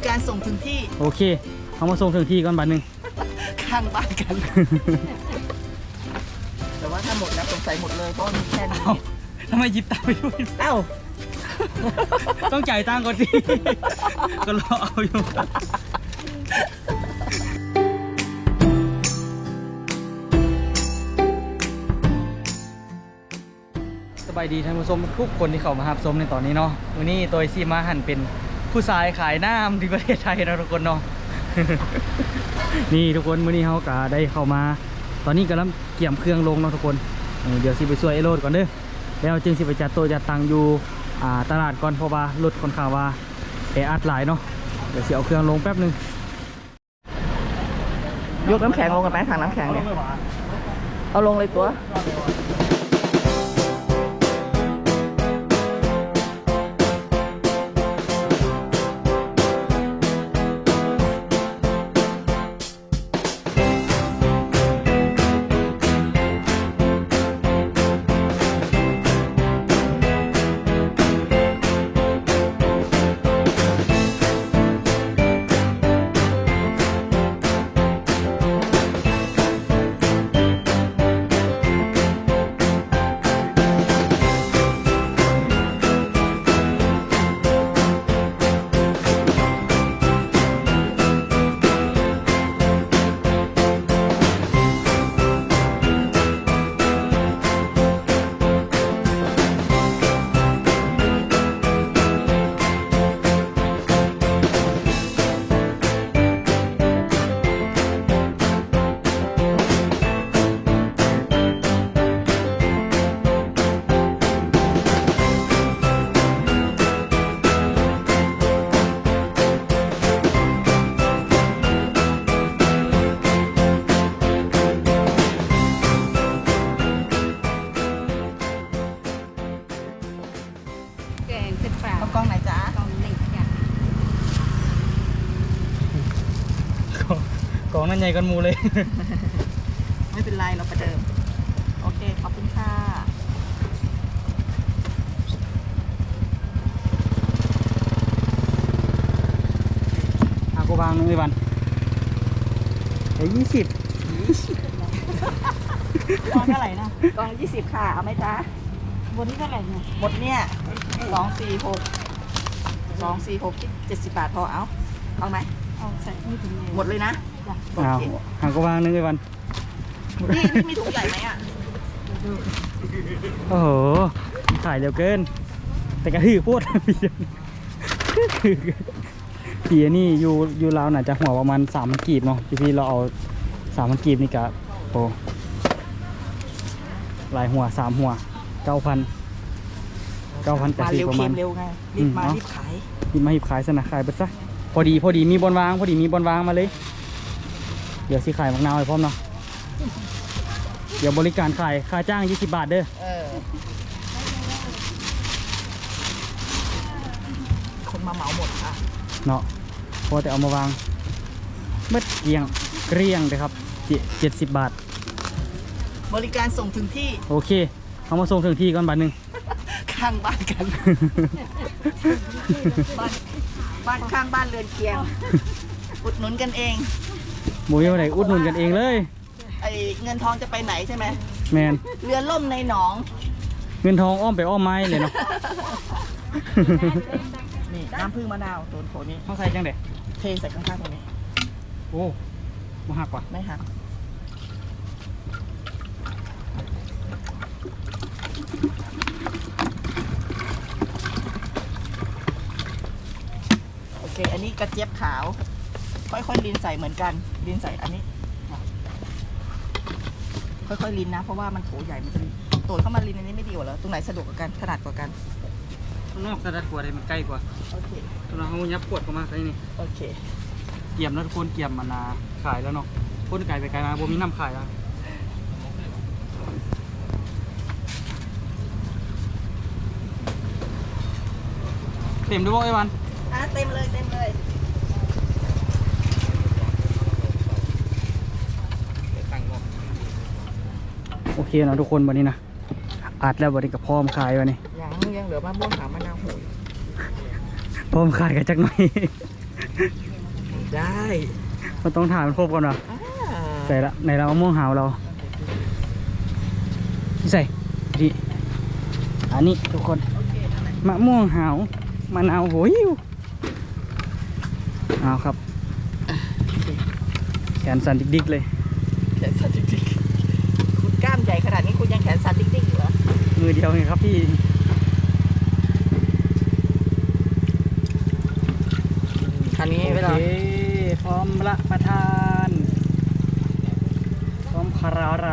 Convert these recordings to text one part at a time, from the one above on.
ริการส่งถึงที่โอเคเอามาส่งถึงที่ก่อนบัดหนึงข้างบ้านกัน แต่ว่าถ้าหมดแล้วสงสัยหมดเลยเพราะมีแค่นี้เอ้าทำไมหยิบตังค์ไปด้วย เอ้าต้องจ่ายตังค์ก่อนสิ ก็รอเอาอยู่สบายดีท่านผู้ชมทุกคนที่เข้ามารับชมในตอนนี้เนาะวันนี้ตัวซีมาหันเป็น ผู้ชายขายน้ำที่ประเทศไทยนะทุกคนเนาะนี่ทุกคนมื้อนี้เขาก็ได้เข้ามา ตอนนี้กำลังเกี่ยมเครื่องลงเนาะทุกคนเดี๋ยวสิไปช่วยไอโรดก่อนเด้อแล้วจึงสิไปจัดโต๊ะจัดตังอยู่ตลาดก่อนเพราะว่ารถคนข้างว่าแออัดหลายเนาะเดี๋ยวสิเอาเครื่องลงแป๊บนึงยกน้ำแข็งลงกันไหมถังน้ำแข็งเนี่ยเอาลงเลยตัว แกงเส้นปลาเอากล้องไหนจ๊ะกองเล็กจ้ะกองนั่นใหญ่กันหมูเลย ไม่เป็นไรเราประเดิม โอเค ขอบคุณค่ะอากูวางหนึงเลยวันเดี๋ยวยี่สิบกล้องเท่าไหร่นะกล้องยี่สิบค่ะ เอาไหมจ๊ะบนนี้เท่าไหร่เนี่ยหมดเนี่ย สองสี่หกสองสี่หกเจ็ดสิบบาทพอเอาเอาไหมเอาใส่ไม่ถึงเลยหมดเลยนะจ้ะโออ้าวเคหากูวางหนึงเลยวัน นี่นี่มีถุงใหญ่ไหมอะโอ้โหขายเร็วเกิน แต่กระหือพูดพี่พี่อันนี่อยู่อยู่ลาวน่าจะหัวประมาณสามพันกีบเนาะพี่พี่เราเอาสามพันกีบนี่กะโอ้หลายหัวสามหัวเก้าพัน เก้าพันกะมาสิเร็วประเค็มาณ มเร็วไงรีบมาอืมเนอะรีบขายหยิบมาหยิบขายสนะขายไปซะพอดีพอดีมีบอลวาง พอดีมีบอลวางมาเลย เดี๋ยวสิขายมักนาวให้พร้อมเนาะเดี๋ยวบริการขายค่าจ้าง 20 บาทเด้อเออคนมาเหมาหมดค่ะเนาะพอแต่เอามาวางเม็ดเกลียงเกลี้ยงเลยครับเจ็ดสิบบาท บริการส่งถึงที่โอเคเอามาส่งถึงที่ก่อนบาทหนึ่ง ข้างบ้านกัน บ้านบ้านข้างบ้านเรือนเคียง อุดหนุนกันเอง หมูยอไหนอุดหนุนกันเองเลย ไอ้เงินทองจะไปไหนใช่ไหม แมนเรือล่มในหนอง เงินทองอ้อมไปอ้อมไม้เลยเนาะ นี่น้ำผึ้งมะนาวโดนโผนี้เขาใส่จังเด็เทใส่ข้างๆตรงนี้ โอ้มาหักว่ะไม่หัก อเคอันนี้กระเจี๊ยบขาว ค่อยๆลินใส่เหมือนกันลินใส่อันนี้ ค่อยๆลินนะ เพราะว่ามันโถใหญ่มันจะโตดเข้ามาลินอันนี้ไม่ดีกว่าเหรอตรงไหนสะดวกกว่ากันถนัดกว่ากันข้างนอกกระดัดกว่าเลยมันใกล้กว่าโอเคตอนนั้นเขายับปวดเข้ามาใส่นี่โอเคเกี่ยมแล้วทุกคนเกี่ยมมานาขายแล้วเนาะพ่นไก่ไปไกลมาบ่มีน้ำขายแล้วเต็มด้วยบ่ไอ้วัน อะเต็มเลยเต็มเลยโอเคเนาะทุกคนวันนี้นะอัดแล้ววันนี้กับพร้อมขายวันนี้ยังยังเหลือมะม่วงหามะนาวโหยพร้อมขายกันจักหน่อย ได้มันต้องถามมันครบก่อนวะอ่าใส่ละในเรามะม่วงหาวเราใส่ดิอันนี้ทุกคนมะม่วงหาวมะนาวโหยิว เอาครับ แขนสั่นดิกๆเลย แขนสั่นจริงๆคุณกล้ามใหญ่ขนาดนี้คุณยังแขนสั่นติ๊กๆอยู่เหรอ มือเดียวเองครับพี่คันนี้เวลาโอเคพร้อมละประทาน พร้อมคาราไร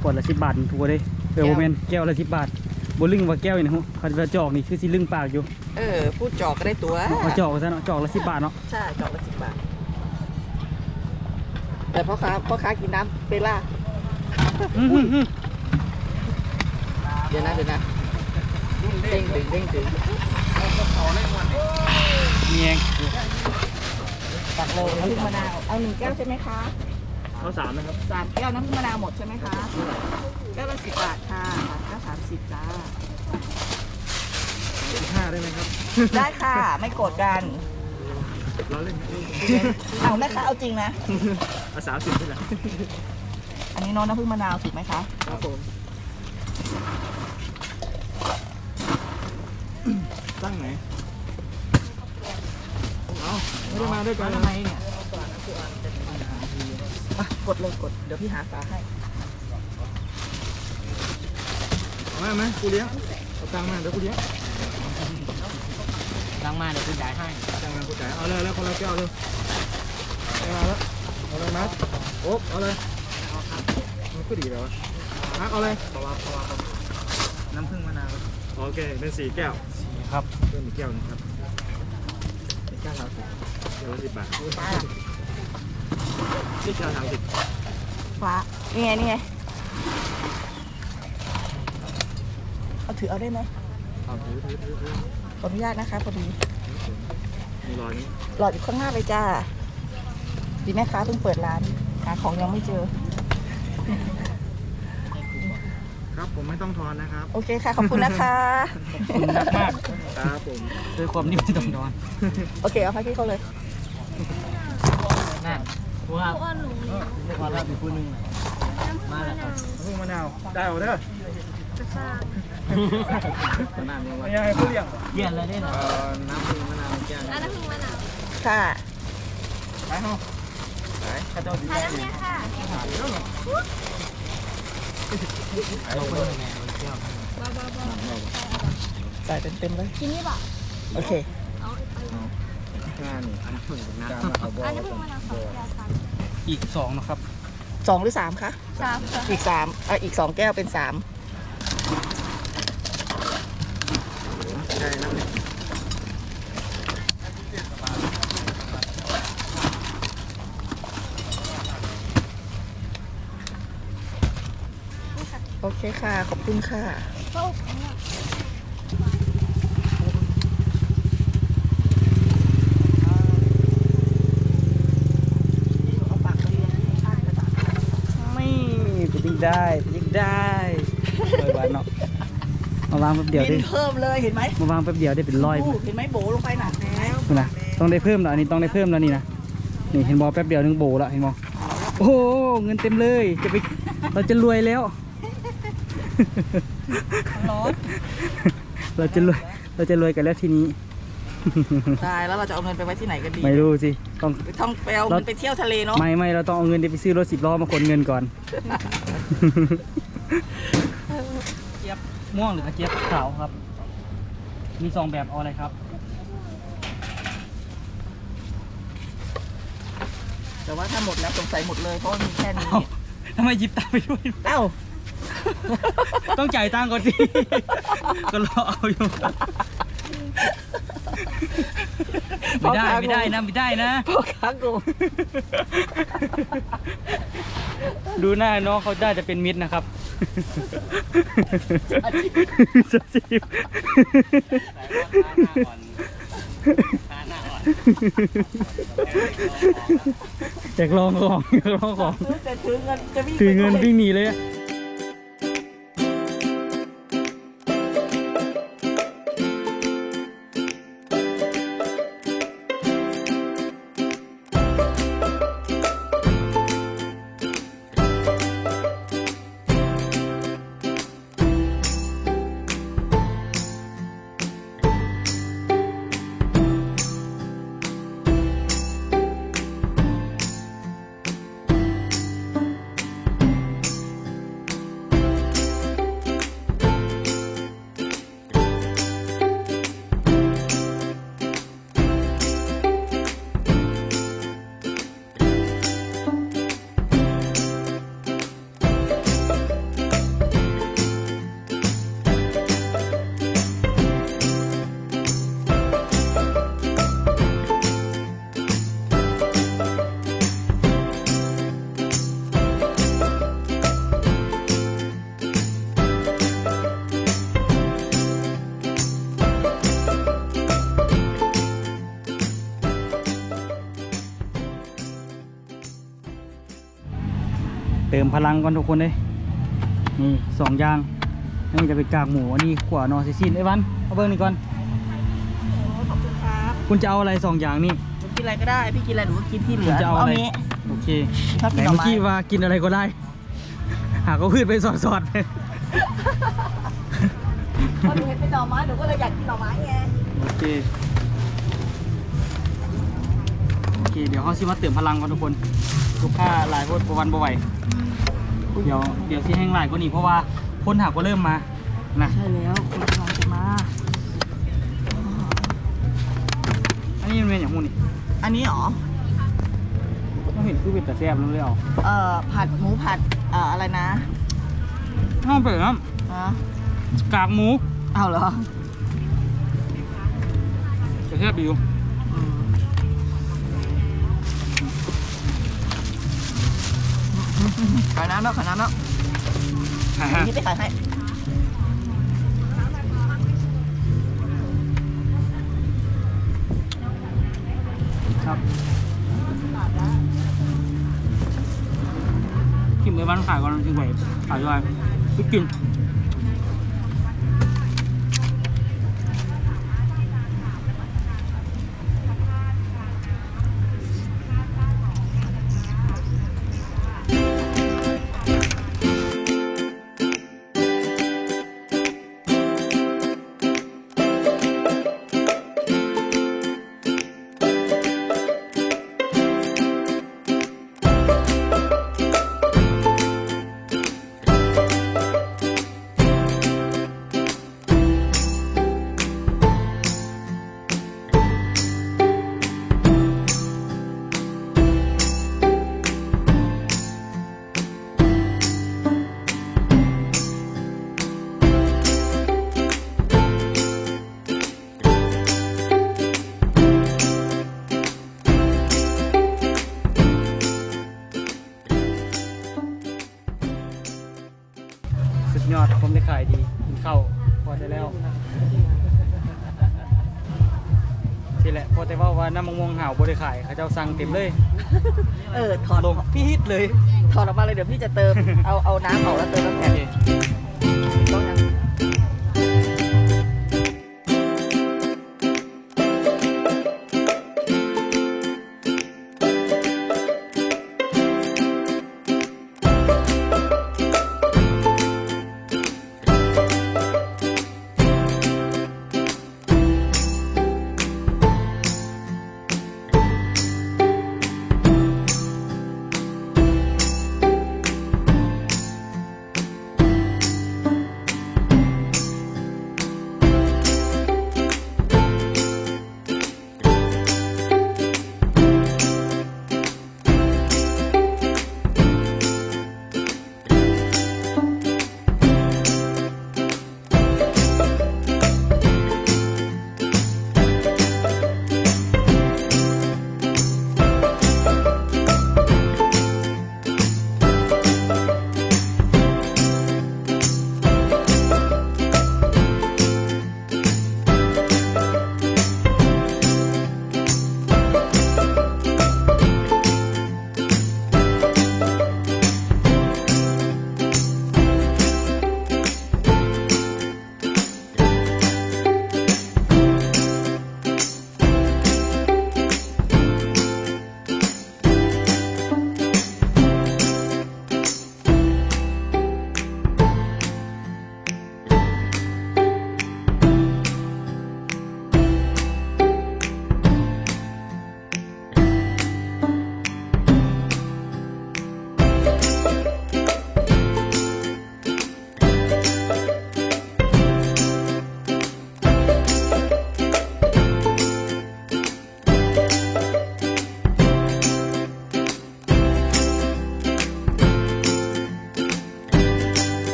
ขวดละสิบบาทถูกเลยเออโมเมนแก้วละสิบบาท บลึงว่าแก้วนี่นะฮะเขาจะจอกนี่คือสิลึงปากอยู่เออ พูดจอกก็ได้ตัวมาจอกซะเนาะจอกละสิบบาทเนาะใช่จอกละสิบบาท แต่พ่อค้าพ่อค้ากินน้ำเปล่าอื้อหือหือเดี๋ยวนะเดี๋ยวนะเด้งดึงเด้งดึงมีเองตักเลยน้ำผึ้งมะนาว เอาหนึ่งแก้วใช่ไหมคะเอาสามนะครับสามแก้วน้ำผึ้งมะนาวหมดใช่ไหมคะแก้วละสิบบาทค่ะแก้วสามสิบจ้า ห้า ได้ไหมครับได้ค่ะ ไม่โกรธกันร้อเล่นเอานะคะเอาจริงนะ เอาสามสิบนี่แหละอันนี้น้องน้ำผึ้งมะนาวถูกไหมคะ ครับผมตั้งไหนเอาไม่ได้มาด้วยกันทำไมเนี่ยอะกดเลยกด เดี๋ยวพี่หาฝาให้เอาไหมไหมกูเลี้ยงเอาตังค์มาเดี๋ยวกูเลี้ยง ลังมาเดี๋ยวคุณจ่ายให้ตังค์มากูจ่ายเอาเลยแล้วคนละแก้วเลยเอามาแล้วเอาเลยนัดโอ๊บเอาเลยมันก็ดีแล้ววะนัดเอาเลยเพราะว่าเพราะว่าน้ำผึ้งมะนาวโอเคเป็นสี่แก้วครับเพิ่มอีกแก้วหนึงครับเป็นแก้วละสิบแก้วละสิบบาทฟ้านี่แก้วสามสิบฟ้านี่ไงนี่ไงเอาถือเอาได้ไหมเอาถือถือถือถือข ออนุญาตนะคะพอดีมีรอยนี้หลอดอยู่ข้างหน้าเลยจ้าดีแม่ค้าเพิ่งเปิดร้านหาของยังไม่เจอ ครับผมไม่ต้องทอนนะครับโอเคค่ะ ขอบคุณนะคะขอบคุณมากมากครับผมด้วยความที่ไม่ต้องทอนโอเค เอาให้พี่เขาเลย นั่นว่าเรียกว่าเราเป็นผู้หนึ่งมาแล้วครับพึ่งมะนาวได้เอาเด้อ น้ำยังไงยังไงผู้เลี้ยงเย็นเลยนี่นะน้ำพึ่งมะนาวแก้วอันนั้นคือมะนาวค่ะไปเฮาไปข้าเจ้าดีทานแล้วเนี่ยค่ะเราเพิ่งแม่แก้วใส่เต็มๆเลยกินนี่ป่ะโอเคเอาเอางานอันพึ่งน้ำเอาบ่อันนี้คือมะนาวสองแก้วค่ะอีกสองนะครับสองหรือสามคะสามค่ะอีกสามเอออีกสองแก้วเป็นสาม ใช่น้ำ โอเคค่ะ ขอบคุณค่ะก็อันเนี้ยเอาปากไปเรียนที่ข้างกระดาษไม่ไปยิงได้ไปยิงได้เปิดวันเนาะมาวางแป๊บเดียวบิได้นเพิ่มเลยเห็นไหมมาวางแป๊บเดียวได้เป็นร้อยดูเห็นไหมโบลงไปหนักแล้วนี่นะต้องได้เพิ่มแล้วอันนี้ต้องได้เพิ่มแล้วนี่นะนี่เห็นบอแป๊บเดียวนึงโบแล้วเห็นบอโอ้โหเงินเต็มเลยจะไปเราจะรวยแล้ว ร้อนเราจะรวยเราจะรวยกันแล้วทีนี้ ตายแล้วเราจะเอาเงินไปไว้ที่ไหนกันดีไม่รู้สิต้อง ไปท่องไปเอาเงินไปเที่ยวทะเลเนาะไม่ไม่เราต้องเอาเงินเดี๋ยวไปซื้อรถสิบล้อมาขนเงินก่อน เจี๊ยบม่วงหรือกระเจี๊ยบขาวครับ มีสองแบบเอาอะไรครับ แต่ว่าถ้าหมดแล้วสงสัยหมดเลยเพราะว่ามีแค่นี้ เอ้าทำไมหยิบตังค์ไปด้วย เอ้า ต้องจ่ายตังค์ก่อนสิก็รอเอาอยู่ไม่ได้ไม่ได้นะไม่ได้นะพ่อค้าโกงดูหน้าน้องเขาได้จะเป็นมิตรนะครับสจิบอยากลองของอยากลองของซื้อแต่ถือเงินจะวิ่งถือเงินไปวิ่งหนีเลย พลังก่อนทุกคนเลยนี่สองอย่างนี่จะเป็นกากหมูอันนี้ขวานอซิซินไอ้วันเอาเบิ้งนี่ก่อนขอบคุณครับคุณจะเอาอะไรสองอย่างนี่หนูกินอะไรก็ได้พี่กินอะไรหนูก็กินที่เหลืคุณอจะเอาอะไรนี้ โอเคชอบไหกินนหน่อเมื่อไม้กี้ว่ากินอะไรก็ได้ หากก็พืชไปสอดๆเพราะหนูเห็นเป็นหน่อไม้หนูก็เลยอยากกินหน่อไม้ไงโอเคโอเค เดี๋ยวเขาซิมาเติมพลังก่อนทุกคนลูกค้าหลายคนประวันบ่ไหว เดี๋ยวเดี๋ยวซิแห้งหลายกว่านี้เพราะว่าคนหากก็เริ่มมานะใช่แล้วคุณกำลังจะมา อันนี้มันเป็นอย่างหูนี่อันนี้เหรอเราเห็นคือเป็นแต่แซ่บแล้วเลยเอาเอ่อผัดหมูผัดเอ่ออะไรนะห้ามเปิดครับอะกากหมูเอาเหรอจะแซ่บอยู่อืม ขายน้ำเนาะขายน้ำเนาะฮ่าฮ่านี่ไปขายให้ครับกินไปบ้านขายก่อนจริงไหวขายด้วยไปกิน เขาเจ้าสั่งเต็มเลยเออถอดลงพี่ฮิตเลย ถอดออกมาเลยเดี๋ยวพี่จะเติม เอาเอาน้ำออกแล้วเติมน้ำแข็งต้อง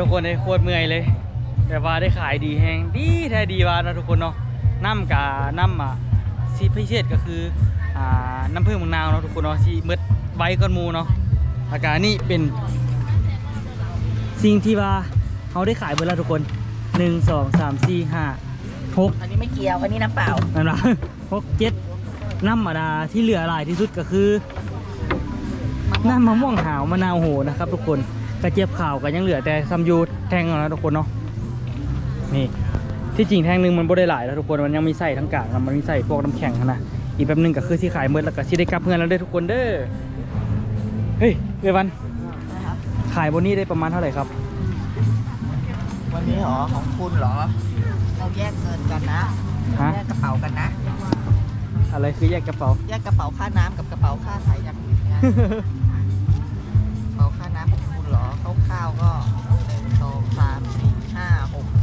ทุกคนได้โคตรเมื่อยเลย แต่ว่าได้ขายดีแฮงดีแท้ดีว่าเนาะทุกคนเนาะน้ำกับน้ำอะซีพิเศษก็คืออ่าน้ำผึ้งมะนาวเนาะทุกคนเนาะที่เมืดใบก้อนหมูเนาะอาการนี่เป็น สิ่งที่ว่าเขาได้ขายเบอร์แล้วทุกคนหนึ่งสองสามสี่ห้าหกอันนี้ไม่เกี่ยว อันนี้น้ำเปล่านั่นละหกเจ็ดน้ำมาดาที่เหลือหลายที่สุดก็คือน้ำมะม่วงหาวมะนาวโหนะครับทุกคน กระเจี๊ยบขาวก็ยังเหลือแต่ซัมยูแทงเอานะทุกคนเนาะนี่ที่จริงแทงหนึ่งมันบ่ได้หลายแล้วทุกคนมันยังมีใส่ทั้งกากนะมันมีใส่พวกน้ำแข็งนะอีกแป๊บหนึงก็คือที่ขายเมื่อแล้วก็ที่ได้กลับเงินแล้วเด้อทุกคนเด้อเฮ้ยเอวันนะครับขายบนนี้ได้ประมาณเท่าไหร่ครับ วันนี้เหรอของคุณเหรอเราแยกเงินกันนะฮะแยกกระเป๋ากันนะอะไรคือแยกกระเป๋า แยกกระเป๋าค่าน้ำกับกระเป๋าค่าขายอย่างอื่น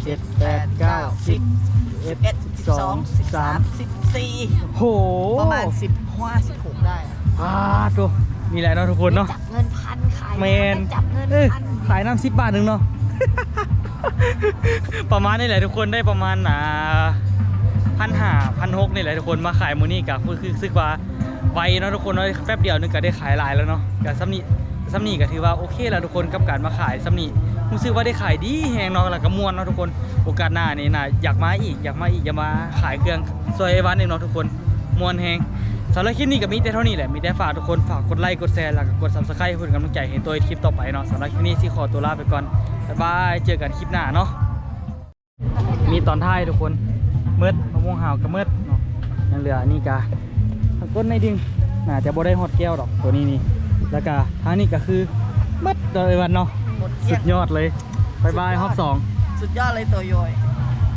เจ็ดแปดเก้าสิบสิบเอ็ดสิบสองสิบสามสิบสี่โหประมาณสิบห้าสิบหกได้อะอ่าตัวนี่แหละเนาะทุกคนเนาะจับเงินพันขายแมนจับเงินเอ้ยพันขายน้ำสิบบาทหนึ่งเนาะประมาณนี่แหละทุกคนได้ประมาณอ่าพันห้าพันหกนี่แหละทุกคนมาขายมูนี่กับคือคือซึกว่าไวเนาะทุกคนเนาะแป๊บเดียวนึงก็ได้ขายหลายแล้วเนาะกับซัมนี่ ซัมนี่ก็ถือว่าโอเคแล้วทุกคนกับการมาขายซัมนี่รู้สึกว่าได้ขายดีแหงเนาะแล้วก็ม่วนเนาะทุกคนโอกาสหน้านี่นะอยากมาอีกอยากมาอีกอยากมาขายเครื่องซอยไอวันเองเนาะทุกคนม่วนแหงสำหรับคลิปนี้ก็มีแต่เท่านี้แหละมีแต่ฝากทุกคนฝากกดไลค์กดแชร์แล้วก็กด subscribe ให้เพื่อนกำลังใจให้ตัวคลิปต่อไปเนาะสำหรับคลิปนี้ที่ขอตัวลาไปก่อนบ๊ายบายเจอกันคลิปหน้าเนาะมีตอนท้ายทุกคนเมืดมะม่วงหาวกับเมืดเนาะยังเหลือนี่กาก้นในดึงน่าจะบ่ได้ฮอดแก้วดอกตัวนี้นี่ แล้วก็ทางนี้ก็คือเมืดเลยวันเนาะ หมดเกลี้สุยงดยอดเลยบ๊ายบายฮอบสอง สุดยอดเลยตัวโยย